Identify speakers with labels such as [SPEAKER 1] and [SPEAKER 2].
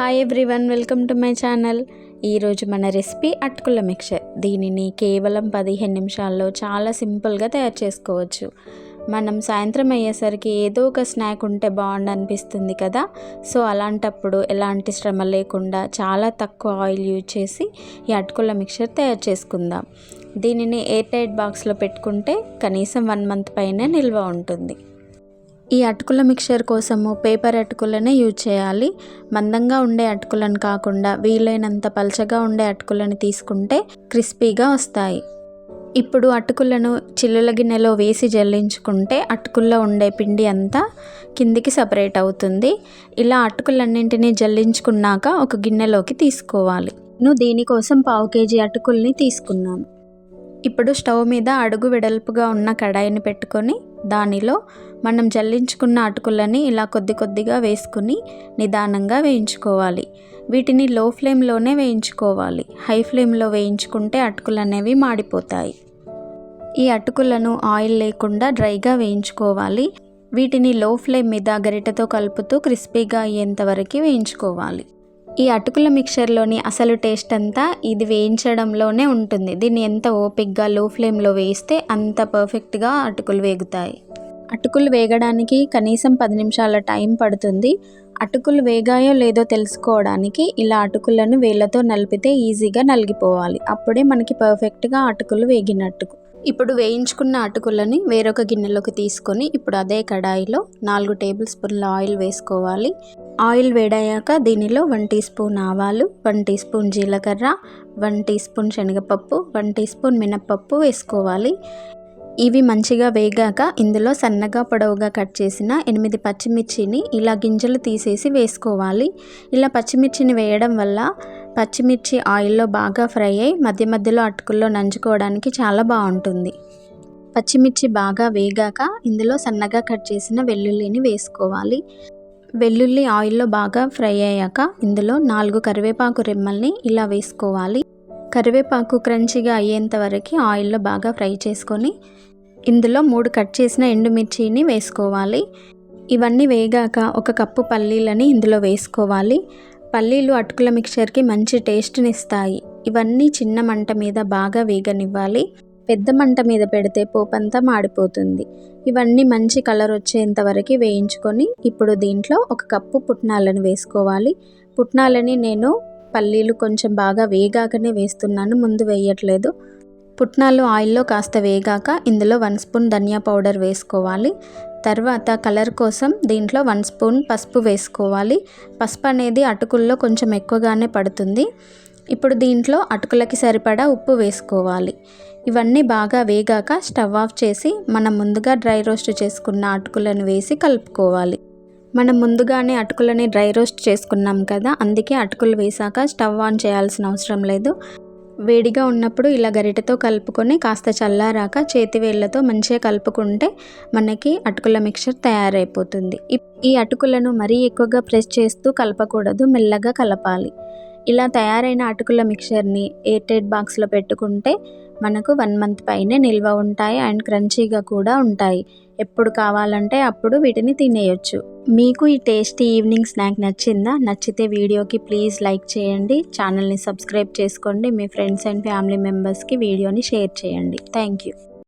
[SPEAKER 1] Hi everyone welcome to my channel ఈరోజు మన recipe అటుకుల మిక్చర్. దీనిని కేవలం పదిహేను నిమిషాల్లో చాలా సింపుల్గా తయారు చేసుకోవచ్చు. మనం సాయంత్రం అయ్యేసరికి ఏదో ఒక స్నాక్ ఉంటే బాగుండు అనిపిస్తుంది కదా. సో అలాంటప్పుడు ఎలాంటి శ్రమ లేకుండా చాలా తక్కువ ఆయిల్ యూజ్ చేసి ఈ అటుకుల మిక్చర్ తయారు చేసుకుందాం. దీనిని ఎయిర్ టైట్ బాక్స్లో పెట్టుకుంటే కనీసం వన్ మంత్ పైన నిల్వ ఉంటుంది. ఈ అటుకుల మిక్చర్ కోసము పేపర్ అటుకులనే యూజ్ చేయాలి. మందంగా ఉండే అటుకులను కాకుండా వీలైనంత పలచగా ఉండే అటుకులను తీసుకుంటే క్రిస్పీగా వస్తాయి. ఇప్పుడు అటుకులను చిల్లుల గిన్నెలో వేసి జల్లించుకుంటే అటుకుల్లో ఉండే పిండి అంతా కిందికి సపరేట్ అవుతుంది. ఇలా అటుకులన్నింటినీ జల్లించుకున్నాక ఒక గిన్నెలోకి తీసుకోవాలి. నేను దీనికోసం పావు కేజీ అటుకుల్ని తీసుకున్నాను. ఇప్పుడు స్టవ్ మీద అడుగు వెడల్పుగా ఉన్న కడాయిని పెట్టుకొని దానిలో మనం జల్లించుకున్న అటుకులని ఇలా కొద్ది కొద్దిగా వేసుకుని నిదానంగా వేయించుకోవాలి. వీటిని లో ఫ్లేమ్లోనే వేయించుకోవాలి. హై ఫ్లేమ్లో వేయించుకుంటే అటుకులు అనేవి మాడిపోతాయి. ఈ అటుకులను ఆయిల్ లేకుండా డ్రైగా వేయించుకోవాలి. వీటిని లో ఫ్లేమ్ మీద గరిటెతో కలుపుతూ క్రిస్పీగా అయ్యేంతవరకు వేయించుకోవాలి. ఈ అటుకుల మిక్చర్లోని అసలు టేస్ట్ అంతా ఇది వేయించడంలోనే ఉంటుంది. దీన్ని ఎంత ఓపిక్గా లో ఫ్లేమ్లో వేస్తే అంత పర్ఫెక్ట్గా అటుకులు వేగుతాయి. అటుకులు వేగడానికి కనీసం పది నిమిషాల టైం పడుతుంది. అటుకులు వేగాయో లేదో తెలుసుకోవడానికి ఇలా అటుకులను వేళ్ళతో నలిపితే ఈజీగా నలిగిపోవాలి. అప్పుడే మనకి పర్ఫెక్ట్గా అటుకులు వేగినట్టు. ఇప్పుడు వేయించుకున్న అటుకులని వేరొక గిన్నెలోకి తీసుకొని ఇప్పుడు అదే కడాయిలో నాలుగు టేబుల్ స్పూన్ల ఆయిల్ వేసుకోవాలి. ఆయిల్ వేడయ్యాక దీనిలో వన్ టీ స్పూన్ ఆవాలు వన్ టీ స్పూన్ జీలకర్ర వన్ టీ స్పూన్ శనగపప్పు వన్ టీ స్పూన్ మినప్పప్పు వేసుకోవాలి. ఇవి మంచిగా వేగాక ఇందులో సన్నగా పొడవుగా కట్ చేసిన ఎనిమిది పచ్చిమిర్చిని ఇలా గింజలు తీసేసి వేసుకోవాలి. ఇలా పచ్చిమిర్చిని వేయడం వల్ల పచ్చిమిర్చి ఆయిల్లో బాగా ఫ్రై అయ్యి మధ్య మధ్యలో అటుకుల్లో నంచుకోవడానికి చాలా బాగుంటుంది. పచ్చిమిర్చి బాగా వేగాక ఇందులో సన్నగా కట్ చేసిన వెల్లుల్లిని వేసుకోవాలి. వెల్లుల్లి ఆయిల్లో బాగా ఫ్రై అయ్యాక ఇందులో నాలుగు కరివేపాకు రెమ్మల్ని ఇలా వేసుకోవాలి. కరివేపాకు క్రంచిగా అయ్యేంత వరకు ఆయిల్లో బాగా ఫ్రై చేసుకొని ఇందులో మూడు కట్ చేసిన ఎండుమిర్చిని వేసుకోవాలి. ఇవన్నీ వేగాక ఒక కప్పు పల్లీలని ఇందులో వేసుకోవాలి. పల్లీలు అటుకుల మిక్చర్కి మంచి టేస్ట్ని ఇస్తాయి ఇవన్నీ చిన్న మంట మీద బాగా వేగనివ్వాలి. పెద్ద మంట మీద పెడితే పోపంతా మాడిపోతుంది. ఇవన్నీ మంచి కలర్ వచ్చేంత వరకు వేయించుకొని ఇప్పుడు దీంట్లో ఒక కప్పు పుట్నాలను వేసుకోవాలి. పుట్నాలని నేను పల్లీలు కొంచెం బాగా వేగాకనే వేస్తున్నాను ముందు వేయట్లేదు. పుట్నాలు ఆయిల్లో కాస్త వేగాక ఇందులో వన్ స్పూన్ ధనియా పౌడర్ వేసుకోవాలి. తర్వాత కలర్ కోసం దీంట్లో వన్ స్పూన్ పసుపు వేసుకోవాలి. పసుపు అనేది అటుకుల్లో కొంచెం ఎక్కువగానే పడుతుంది. ఇప్పుడు దీంట్లో అటుకులకి సరిపడా ఉప్పు వేసుకోవాలి. ఇవన్నీ బాగా వేగాక స్టవ్ ఆఫ్ చేసి మనం ముందుగా డ్రై రోస్ట్ చేసుకున్న అటుకులను వేసి కలుపుకోవాలి. మనం ముందుగానే అటుకులని డ్రై రోస్ట్ చేసుకున్నాం కదా అందుకే అటుకులు వేసాక స్టవ్ ఆన్ చేయాల్సిన అవసరం లేదు. వేడిగా ఉన్నప్పుడు ఇలా గరిటెతో కలుపుకొని కాస్త చల్లారాక చేతి వేళ్ళతో మంచిగా కలుపుకుంటే మనకి అటుకుల మిక్చర్ తయారైపోతుంది. ఈ అటుకులను మరీ ఎక్కువగా ప్రెస్ చేస్తూ కలపకూడదు మెల్లగా కలపాలి. ఇలా తయారైన అటుకుల మిక్చర్ని ఎయిర్టైట్ బాక్స్లో పెట్టుకుంటే మనకు వన్ మంత్ పైనే నిల్వ ఉంటాయి అండ్ క్రంచీగా కూడా ఉంటాయి. ఎప్పుడు కావాలంటే అప్పుడు వీటిని తినేయొచ్చు. మీకు ఈ టేస్టీ ఈవినింగ్ స్నాక్ నచ్చిందా? నచ్చితే వీడియోకి ప్లీజ్ లైక్ చేయండి. ఛానల్ని సబ్స్క్రైబ్ చేసుకోండి. మీ ఫ్రెండ్స్ అండ్ ఫ్యామిలీ మెంబర్స్కి వీడియోని షేర్ చేయండి. Thank you